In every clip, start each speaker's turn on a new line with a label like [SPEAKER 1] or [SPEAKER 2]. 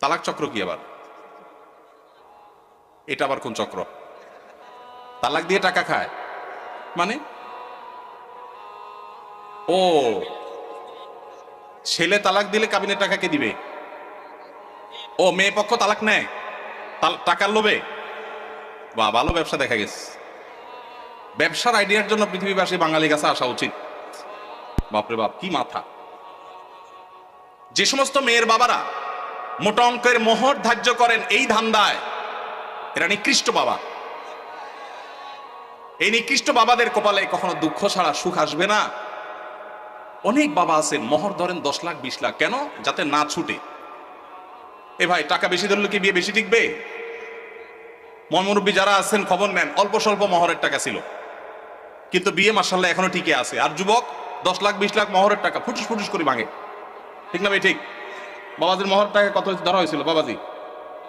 [SPEAKER 1] তালাক চক্র কি আবার? এটা আবার কোন চক্র? তালাক দিয়ে টাকা খায়। মানে? ও, ছেলে তালাক দিলে কাবিনের টাকা কে দিবে? ও, মেয়ে পক্ষ তালাক নেয়। টাকার লোভে। বা, ভালো ব্যবসা দেখা গেছে। ব্যবসার আইডিয়ার জন্য পৃথিবীবাসী বাঙালি কাছে আসা উচিত। বাপরে বাপ, কি মাথা। যে সমস্ত মেয়ের বাবারা মোটা অঙ্কের মোহর ধার্য করেন এই ধান্দায়। এরা নিকৃষ্ট বাবা। এই নিকৃষ্ট বাবাদের কপালে কখনো দুঃখ ছাড়া সুখ আসবে না। অনেক বাবা আছেন মোহর ধরেন দশ লাখ, বিশ লাখ, কেন? যাতে না ছুটে। এ ভাই, টাকা বেশি ধরলে কি বিয়ে বেশি টিকবে? মর্মরব্বী যারা আছেন, খবর নেন, অল্প স্বল্প মহরের টাকা ছিল। কিন্তু বিয়ে মার্শাল্লাহ এখনও টিকে আছে। আর যুবক, দশ লাখ, বিশ লাখ মহরের টাকা ফুটুস ফুটুস করে ভাঙে। ঠিক না ভাই, ঠিক? বাবাজির মহর টাকা কত ধরা হয়েছিল? বাবাজি,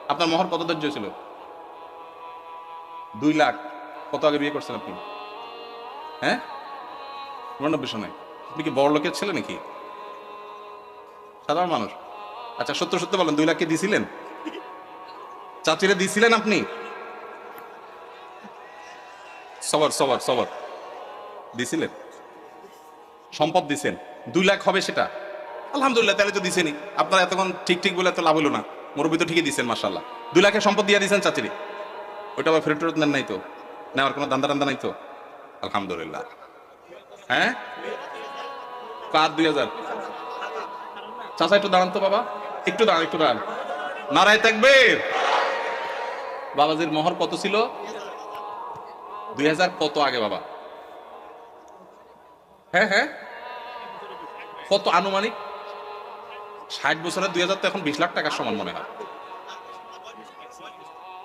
[SPEAKER 1] আপনার মহর কত ধৈর্য ছিল? দুই লাখ। কত আগে বিয়ে করছেন আপনি? হ্যাঁ? উনানব্বই সনে। আপনি কি বড় লোকের ছেলে নাকি? সাধারণ মানুষ। আচ্ছা সত্য সত্য বলেন, দুই লাখ কি দিছিলেন? চাচিরে দিছিলেন আপনি? সবার সবার সবার। দিছিলেন? সম্পদ দিছেন। দুই লাখ হবে সেটা। আলহামদুলিল্লাহ, তাহলে তো দিছেনি আপনারা এতক্ষণ ঠিক ঠিক বলে এত লাভ হলো না। মুরব্বী তো ঠিকই দিচ্ছেন মার্শাল্লাহ দুই লাখের সম্পদ দিয়ে দিয়েছেন চাচিরি। ওইটা আবার ফেরত নেন নাই তো? নেওয়ার কোনো দান্দা টান্দা নাই তো? আলহামদুলিল্লাহ। হ্যাঁ? কার দুই হাজার? চাচা, একটু দাঁড়ান তো বাবা। একটু দাঁড়ান একটু দাঁড়ান। নারায় থাকবে বাবাজির মোহর কত ছিল? দুই হাজার কত আগে বাবা? হ্যাঁ হ্যাঁ? কত আনুমানিক? ষাট বছরে দুই হাজার তো এখন বিশ লাখ টাকার সমান মনে হয়।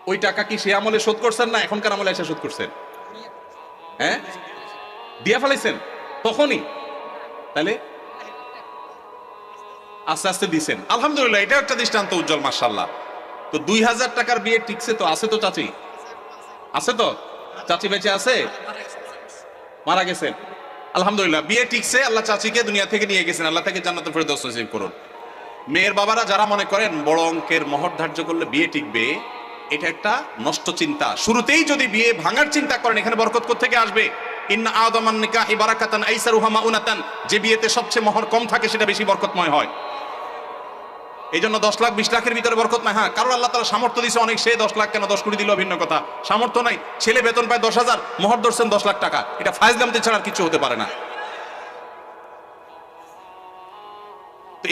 [SPEAKER 1] ওই টাকা কি সে আমলে শোধ করছেন না এখনকার আমলে এসে শোধ করছেন? হ্যাঁ? দিয়া ফেলাইছেন? তখনই? তাহলে? আস্তে আস্তে দিছেন। আলহামদুলিল্লাহ এটা একটা দৃষ্টান্ত উজ্জ্বল মার্শাল্লাহ তো দুই হাজার টাকার বিয়ে টিকছে তো, আছে তো চাচি? আছে তো? চাচি বেঁচে আছে? মারা গেছেন। আলহামদুলিল্লাহ, বিয়ে টিকছে, আল্লাহ চাচিকে দুনিয়া থেকে নিয়ে গেছেন, আল্লাহ থেকে জান্নাতুল ফেরদৌস নসিব করুন। মেয়ের বাবারা যারা মনে করেন বড় অঙ্কের মহর ধার্য করলে বিয়ে টিকবে, এটা একটা নষ্ট চিন্তা। শুরুতেই যদি বিয়ে ভাঙার চিন্তা করেন, এখানে বরকত থেকে আসবে? ইন্না আদমান নিকাহি বারাকাতান আইসারুহা মাউনাতান যে বিয়েতে সবচেয়ে মহর কম থাকে, সেটা বেশি বরকতময় হয়। এই জন্য দশ লাখ, বিশ লাখের ভিতরে বরকত নাই। হ্যাঁ কারণ আল্লাহ তালা সামর্থ্য দিছে অনেক, সে দশ লাখ কেন দশ কোটি দিল, ভিন্ন কথা। সামর্থ্য নাই। ছেলে বেতন পায় দশ হাজার, মহর ধরছেন দশ লাখ টাকা। এটা ফাইজ গামতে ছাড়া কিছু হতে পারে না।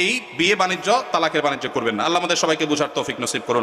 [SPEAKER 1] এই বিয়ে বাণিজ্য তালাকের বাণিজ্য করবেন না। আল্লাহ আমাদের সবাইকে বুঝার তৌফিক নসিব করুন।